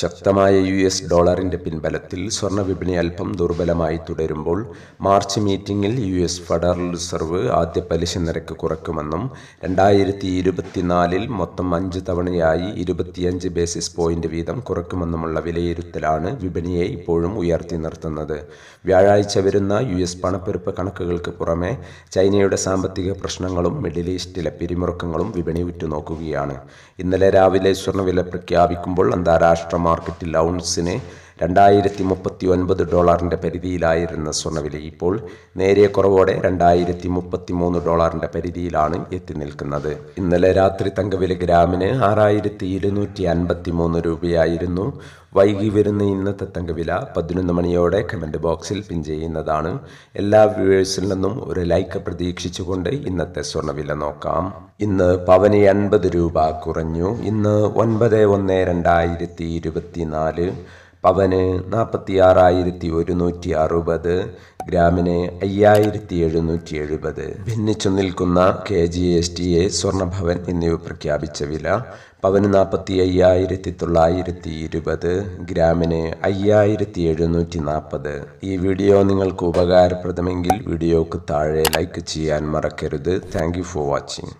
ശക്തമായ U S ഡോളറിന്റെ പിൻബലത്തിൽ സ്വർണ വിപണി അല്പം ദുർബലമായി തുടരുമ്പോൾ മാർച്ച് മീറ്റിംഗിൽ യു എസ് ഫെഡറൽ റിസർവ് ആദ്യ പലിശ നിരക്ക് കുറയ്ക്കുമെന്നും രണ്ടായിരത്തി ഇരുപത്തിനാലിൽ മൊത്തം അഞ്ച് തവണയായി ഇരുപത്തിയഞ്ച് ബേസിസ് പോയിന്റ് വീതം കുറയ്ക്കുമെന്നുമുള്ള വിലയിരുത്തലാണ് വിപണിയെ ഇപ്പോഴും ഉയർത്തി നിർത്തുന്നത്. വ്യാഴാഴ്ച വരുന്ന യു എസ് പണപ്പെരുപ്പ് കണക്കുകൾക്ക് പുറമെ ചൈനയുടെ സാമ്പത്തിക പ്രശ്നങ്ങളും മിഡിൽ ഈസ്റ്റിലെ പിരിമുറുക്കങ്ങളും വിപണി ഉറ്റുനോക്കുകയാണ്. ഇന്നലെ രാവിലെ സ്വർണവില പ്രഖ്യാപിക്കുമ്പോൾ അന്താരാഷ്ട്ര മാർക്കറ്റിൽ ഔൺസിന് രണ്ടായിരത്തി മുപ്പത്തി ഒൻപത് ഡോളറിന്റെ പരിധിയിലായിരുന്ന സ്വർണവില ഇപ്പോൾ നേരിയ കുറവോടെ രണ്ടായിരത്തി മുപ്പത്തി മൂന്ന് ഡോളറിന്റെ പരിധിയിലാണ് എത്തി നിൽക്കുന്നത്. ഇന്നലെ രാത്രി തങ്കവില ഗ്രാമിന് ആറായിരത്തി ഇരുന്നൂറ്റി അൻപത്തി മൂന്ന് രൂപയായിരുന്നു. വൈകി വരുന്ന ഇന്നത്തെ തങ്കവില പതിനൊന്ന് മണിയോടെ കമന്റ് ബോക്സിൽ പിൻ ചെയ്യുന്നതാണ്. എല്ലാ വ്യൂവേഴ്സിൽ നിന്നും ഒരു ലൈക്ക് പ്രതീക്ഷിച്ചുകൊണ്ട് ഇന്നത്തെ സ്വർണവില നോക്കാം. ഇന്ന് പവന് എൺപത് രൂപ കുറഞ്ഞു. ഇന്ന് ഒൻപത് ഒന്ന് രണ്ടായിരത്തി ഇരുപത്തിനാല് പവന് നാൽപ്പത്തി ആറായിരത്തി ഒരുന്നൂറ്റി അറുപത് ഗ്രാമിന് അയ്യായിരത്തി എഴുന്നൂറ്റി എഴുപത്. ഭിന്നിച്ചു നിൽക്കുന്ന K G S T A Swarnabhavan എന്നിവ പ്രഖ്യാപിച്ച വില പവന് നാൽപ്പത്തി അയ്യായിരത്തി തൊള്ളായിരത്തി ഇരുപത് ഗ്രാമിന് അയ്യായിരത്തി എഴുന്നൂറ്റി നാൽപ്പത് ഈ വീഡിയോ നിങ്ങൾക്ക് ഉപകാരപ്രദമെങ്കിൽ വീഡിയോക്ക് താഴെ ലൈക്ക് ചെയ്യാൻ മറക്കരുത്. Thank for watching.